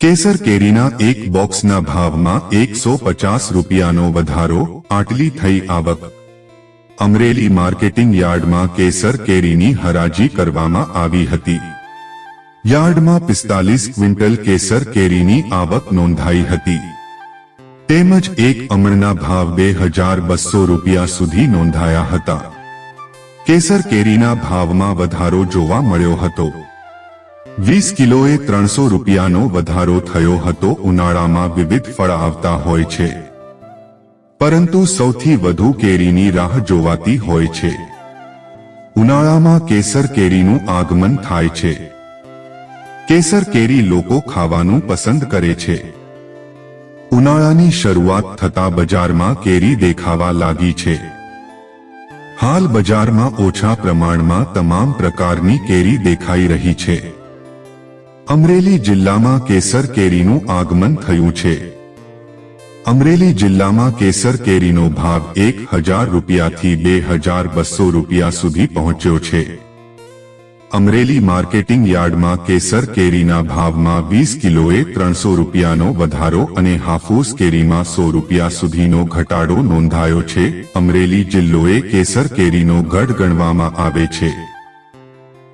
કેસર કેરીના એક બોક્સના ભાવમાં એકસો પચાસ રૂપિયાનો વધારો, આટલી થઈ આવક. અમરેલી માર્કેટિંગ યાર્ડમાં કેસર કેરીની હરાજી કરવામાં આવી હતી. યાર્ડમાં પિસ્તાલીસ ક્વિન્ટલ કેસર કેરીની આવક નોંધાઈ હતી. તેમજ એક અમણના ભાવ બે હજાર બસો રૂપિયા સુધી નોંધાયા હતા. કેસર કેરીના ભાવમાં વધારો જોવા મળ્યો હતો. વીસ કિલોએ ત્રણસો રૂપિયાનો વધારો થયો હતો. ઉનાળામાં વિવિધ ફળ આવતા હોય છે. પરંતુ સૌથી વધુ કેરીની રાહ જોવાતી હોય છે. ઉનાળામાં કેસર કેરીનું આગમન થાય છે. કેસર કેરી લોકો ખાવાનું પસંદ કરે છે. ઉનાળાની શરૂઆત થતા બજારમાં કેરી દેખાવા લાગી છે. હાલ બજારમાં ઓછા પ્રમાણમાં તમામ પ્રકારની કેરી દેખાઈ રહી છે. અમરેલી જિલ્લામાં કેસર કેરીનું આગમન થયું છે. અમરેલી જિલ્લામાં કેસર કેરીનો ભાવ એક હજાર રૂપિયાથી બે હજાર બસો રૂપિયા સુધી પહોંચ્યો છે. અમરેલી માર્કેટિંગ યાર્ડમાં કેસર કેરીના ભાવમાં વીસ કિલોએ ત્રણસો રૂપિયાનો વધારો અને હાફૂસ કેરીમાં સો રૂપિયા સુધીનો ઘટાડો નોંધાયો છે. અમરેલી જિલ્લોએ કેસર કેરીનો ગઢ ગણવામાં આવે છે.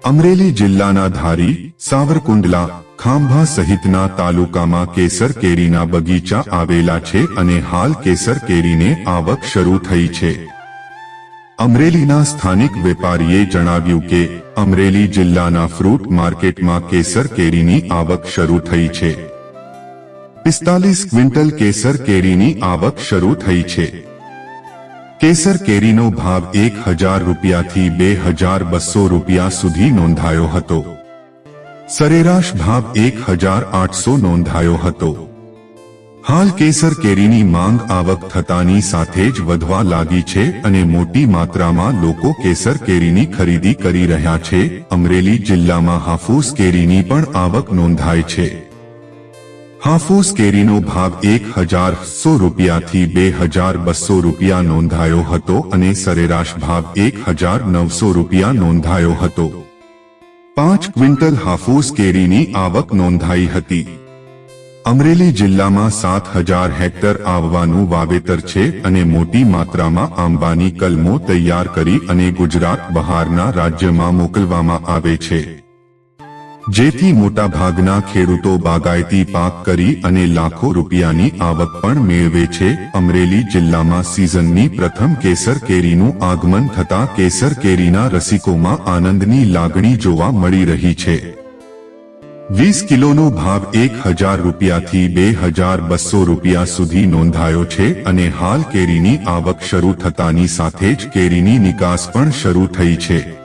અમરેલી જિલ્લાના ધારી, સાવરકુંડલા, ખાંભા સહિતના તાલુકામાં કેસર કેરીના બગીચા આવેલા છે અને હાલ કેસર કેરીને આવક શરૂ થઈ છે. અમરેલીના સ્થાનિક વેપારીએ જણાવ્યું કે, અમરેલી જિલ્લાના ફ્રૂટ માર્કેટમાં કેસર કેરીની આવક શરૂ થઈ છે. પિસ્તાલીસ ક્વિન્ટલ કેસર કેરીની આવક શરૂ થઈ છે. કેસર કેરીનો ભાવ એક હજાર રૂપિયાથી બે હજાર બસો રૂપિયા સુધી નોંધાયો હતો. સરેરાશ ભાવ એક હજાર આઠસો નોંધાયો હતો. હાલ કેસર કેરીની માંગ આવક થતાની સાથે જ વધવા લાગી છે અને મોટી માત્રામાં લોકો કેસર કેરીની ખરીદી કરી રહ્યા છે. અમરેલી જિલ્લામાં હાફૂસ કેરીની પણ આવક નોંધાય છે. હાફૂસ કેરીનો ભાવ એક હજાર સો રૂપિયાથી બે હજાર બસો રૂપિયા નોંધાયો હતો અને સરેરાશ ભાવ એક હજાર નવસો રૂપિયા નોંધાયો હતો. પાંચ ક્વિન્ટલ હાફૂસ કેરીની આવક નોંધાઈ હતી. અમરેલી જિલ્લામાં સાત હજાર હેક્ટર આવવાનું વાવેતર છે અને મોટી માત્રામાં આંબાની કલમો તૈયાર કરી અને ગુજરાત બહારના રાજ્યમાં મોકલવામાં આવે છે. જેથી મોટાભાગના ખેડૂતો બાગાયતી પાક કરી અને લાખો રૂપિયાની આવક પણ મેળવે છે. અમરેલી જિલ્લામાં સિઝનની પ્રથમ કેસર કેરીનું આગમન થતા કેસર કેરીના રસિકોમાં આનંદની લાગણી જોવા મળી રહી છે. વીસ કિલોનો ભાવ એક હજાર રૂપિયાથી બે હજાર બસો રૂપિયા સુધી નોંધાયો છે અને હાલ કેરીની આવક શરૂ થતાની સાથે જ કેરીની નિકાસ પણ શરૂ થઈ છે.